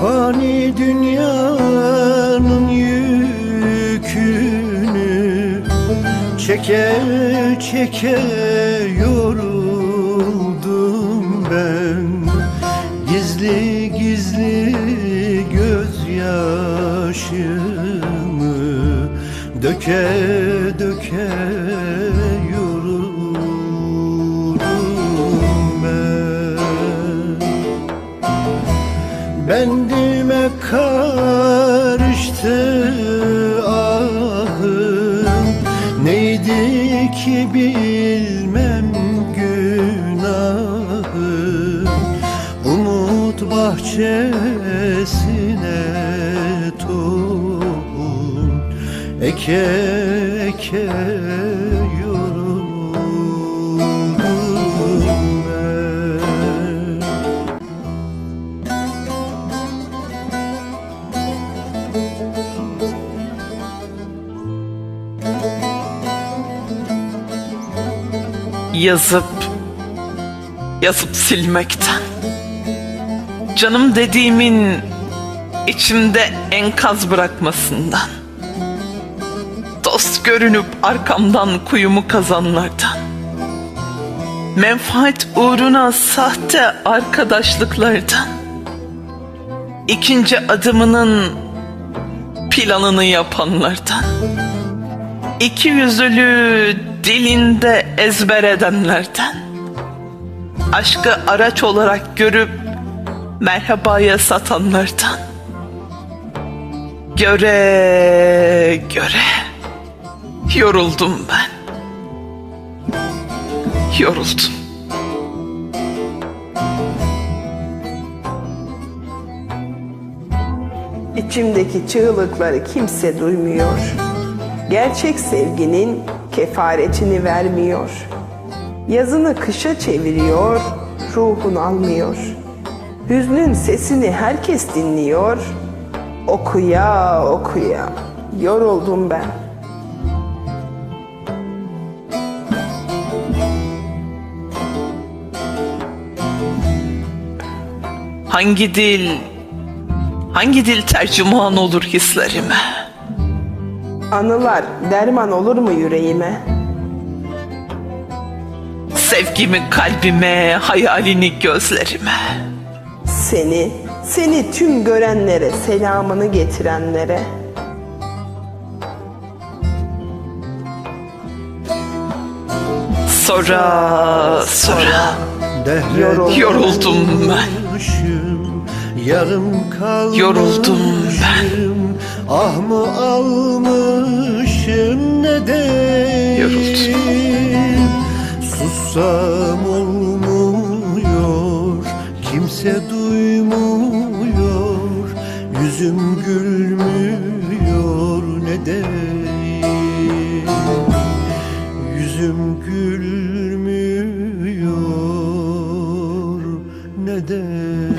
Fani dünyanın yükünü Çeke çeke yoruldum ben. Gizli gizli gözyaşımı Döke döke Bendime karıştı ahım. Neydi ki bilmem günahım. Umut bahçesine tohum. Eke eke yoruldum yazıp yazıp silmekten. Canım dediğimin içimde enkaz bırakmasından. Dost görünüp arkamdan kuyumu kazanlardan. Menfaat uğruna sahte arkadaşlıklardan. İkinci adımının planını yapanlardan İki yüzlülüğü dilinde ezber edenlerden. Aşkı araç olarak görüp merhabaya satanlardan. Göre göre yoruldum ben. Yoruldum. İçimdeki çığlıkları kimse duymuyor. Gerçek sevginin kefaretini vermiyor. Yazını kışa çeviriyor, ruhun almıyor. Hüznün sesini herkes dinliyor. Okuya okuya yoruldum ben. Hangi dil Hangi dil tercüman olur hislerime Anılar derman olur mu yüreğime? Sevgimi kalbime, hayalini gözlerime Seni, seni tüm görenlere, selamını getirenlere. Sonra, sonra Yoruldum. Yoruldum ben. Yarım kalmışım Yoruldum Ah mı almışım ne deyim. Sussam olmuyor Kimse duymuyor. Yüzüm gülmüyor ne deyim? Yüzüm gülmüyor ne deyim